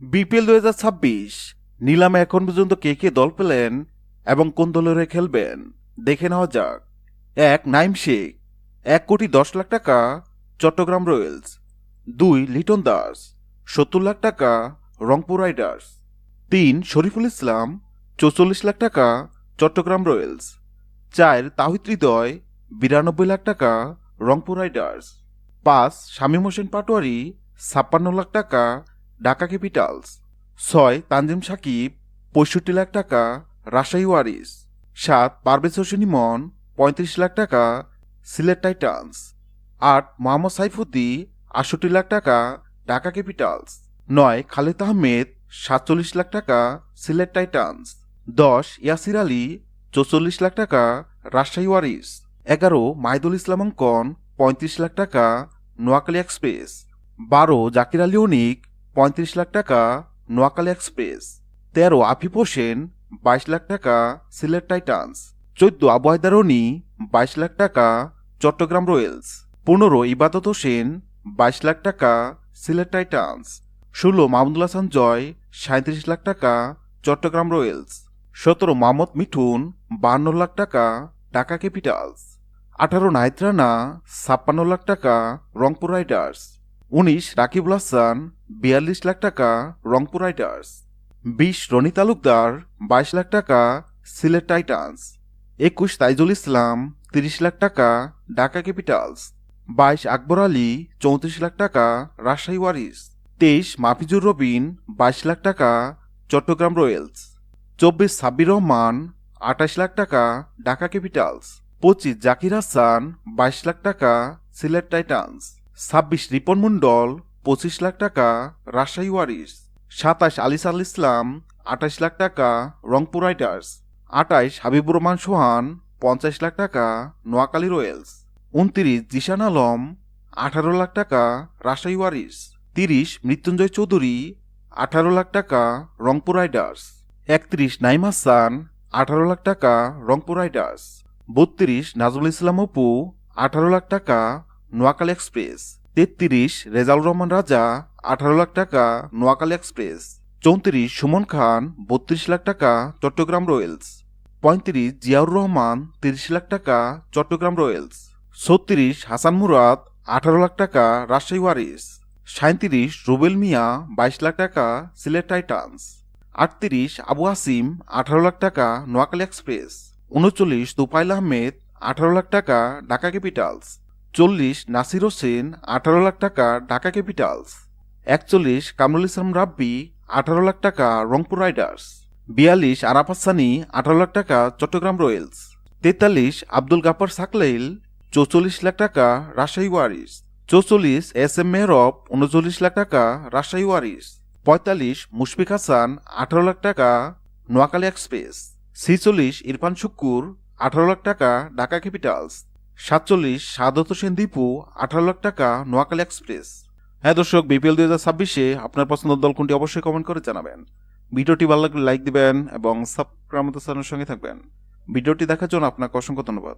BPL দু হাজার ছাব্বিশ, নিলামে এখন পর্যন্ত কে কে দল পেলেন এবং কোন দলের হয়ে খেলবেন, দেখে নেওয়া যাক। এক, নাইম শেখ। এক কোটি দশ লাখ টাকা, চট্টগ্রাম রয়্যালস। দুই, লিটন দাস। সত্তর লাখ টাকা, রংপুর রাইডার্স। তিন, শরীফুল ইসলাম। চৌচল্লিশ লাখ টাকা, চট্টগ্রাম রয়্যালস। চার, তাহিদ হৃদয়। বিরানব্বই লাখ টাকা, রংপুর রাইডার্স। পাঁচ, শামীম হোসেন পাটোয়ারি। ছাপ্পান্ন লাখ টাকা ঢাকা ক্যাপিটালস। ছয়, তানজিম সাকিব, পঁয়ষট্টি লাখ টাকা, রাজশাহী ওয়ারিস। সাত, পারভেজ হোসেন ইমন, পঁয়ত্রিশ লাখ টাকা, সিলেট টাইটান্স। আট, মোহাম্মদ সাইফুদ্দি, আটষট্টি লাখ টাকা, ঢাকা ক্যাপিটালস। নয়, খালেদ আহমেদ, সাতচল্লিশ লাখ টাকা, সিলেট টাইটান্স। দশ, ইয়াসির আলী, চৌচল্লিশ লাখ টাকা, রাজশাহী ওয়ারিস। এগারো, মাহিদুল ইসলাম অঙ্কন, পঁয়ত্রিশ লাখ টাকা, নোয়াখালী এক্সপ্রেস। বারো, জাকির আলী অনিক পঁয়ত্রিশ লাখ টাকা নোয়াখালী এক্সপ্রেস। তেরো আফিফ হোসেন, বাইশ লাখ টাকা সিলেট টাইটান্স। চোদ্দ আবু হায়দারনি বাইশ লাখ টাকা চট্টগ্রাম রয়্যালস পনেরো ইবাদত হোসেন, বাইশ লাখ টাকা সিলেট টাইটান্স। ষোলো মাহমুদুল হাসান জয় সাঁত্রিশ লাখ টাকা চট্টগ্রাম রয়্যালস সতেরো মোহাম্মদ মিঠুন বান্ন লাখ টাকা ঢাকা ক্যাপিটালস। আঠারো নাহিদ রানা, ছাপ্পান্ন লাখ টাকা রংপুর রাইডার্স। উনিশ, রাকিবুল হাসান, বিয়াল্লিশ লাখ টাকা, রংপুর রাইডার্স বিশ, রনি তালুকদার, বাইশ লাখ টাকা, সিলেট টাইটান্স। একুশ, তাইজুল ইসলাম, তিরিশ লাখ টাকা, ঢাকা ক্যাপিটালস। বাইশ, আকবর আলী, চৌত্রিশ লাখ টাকা, রাজশাহী ওয়ারিস। তেইশ, মাফিজুর রবিন, বাইশ লাখ টাকা, চট্টগ্রাম রয়্যালস। চব্বিশ, সাব্বির রহমান, আঠাশ লাখ টাকা, ঢাকা ক্যাপিটালস। পঁচিশ, জাকির হাসান, বাইশ লাখ টাকা, সিলেট টাইটান্স। ছাব্বিশ রিপন মণ্ডল, পঁচিশ লাখ টাকা, রাজশাহী ওয়ারিস সাতাশ আলিস আল ইসলাম, আঠাশ লাখ টাকা, রংপুর রাইডার্স আটাইশ হাবিবুর রহমান সোহান, পঞ্চাশ লাখ টাকা, নোয়াখালী রয়্যালস উনত্রিশ জিশান আলম, আঠারো লাখ টাকা, রাজশাহী ওয়ারিস তিরিশ মৃত্যুঞ্জয় চৌধুরী, আঠারো লাখ টাকা, রংপুর রাইডার্স একত্রিশ নাইম হাসান, আঠারো লাখ টাকা, রংপুর রাইডার্স বত্রিশ নাজমুল ইসলাম অপু, আঠারো লাখ টাকা নোয়াখালী এক্সপ্রেস। তেত্রিশ রেজাউল রহমান রাজা, আঠারো লাখ টাকা, নোয়াখালী এক্সপ্রেস। চৌত্রিশ, সুমন খান, বত্রিশ লাখ টাকা, চট্টগ্রাম রয়্যালস। পঁয়ত্রিশ, জিয়াউর রহমান, তিরিশ লাখ টাকা, চট্টগ্রাম রয়্যালস। ছত্রিশ, হাসান মুরাদ, আঠারো লাখ টাকা, রাজশাহী ওয়ারিস। সাঁত্রিশ রুবেল মিয়া, বাইশ লাখ টাকা, সিলেট টাইটান্স। আটত্রিশ, আবু আসিম আঠারো লাখ টাকা, নোয়াখালী এক্সপ্রেস। উনচল্লিশ তুফাইল আহমেদ, আঠারো লাখ টাকা, ঢাকা ক্যাপিটালস। চল্লিশ নাসির হোসেন, আঠারো লাখ টাকা, ঢাকা ক্যাপিটালস। একচল্লিশ কামরুল ইসলাম রাব্বি, আঠারো লাখ টাকা, রংপুর রাইডার্স। বিয়াল্লিশ আরাফ হাসানি আঠারো লাখ টাকা, চট্টগ্রাম রয়্যালস। তেতাল্লিশ আব্দুল গাফার সাকলাইল, চৌচল্লিশ লাখ টাকা, রাজশাহী ওয়ারিস। চৌচল্লিশ এস এম মেহরব, উনচল্লিশ লাখ টাকা, রাজশাহী ওয়ারিস। পঁয়তাল্লিশ মুশফিক হাসান, আঠারো লাখ টাকা, নোয়াখালী এক্সপ্রেস। ছিচল্লিশ ইরফান শুক্কুর, আঠারো লাখ টাকা, ঢাকা ক্যাপিটালস। সাতচল্লিশ সাদত সেন দীপু, আঠারো লাখ টাকা, নোয়াখালী এক্সপ্রেস। হ্যাঁ দর্শক, বিপিএল দুই হাজার ছাব্বিশে আপনার পছন্দের দল কোনটি অবশ্যই কমেন্ট করে জানাবেন। ভিডিওটি ভালো লাগলে লাইক দিবেন এবং সাবস্ক্রাইব মতো সঙ্গে থাকবেন। ভিডিওটি দেখার জন্য আপনাকে অসংখ্য ধন্যবাদ।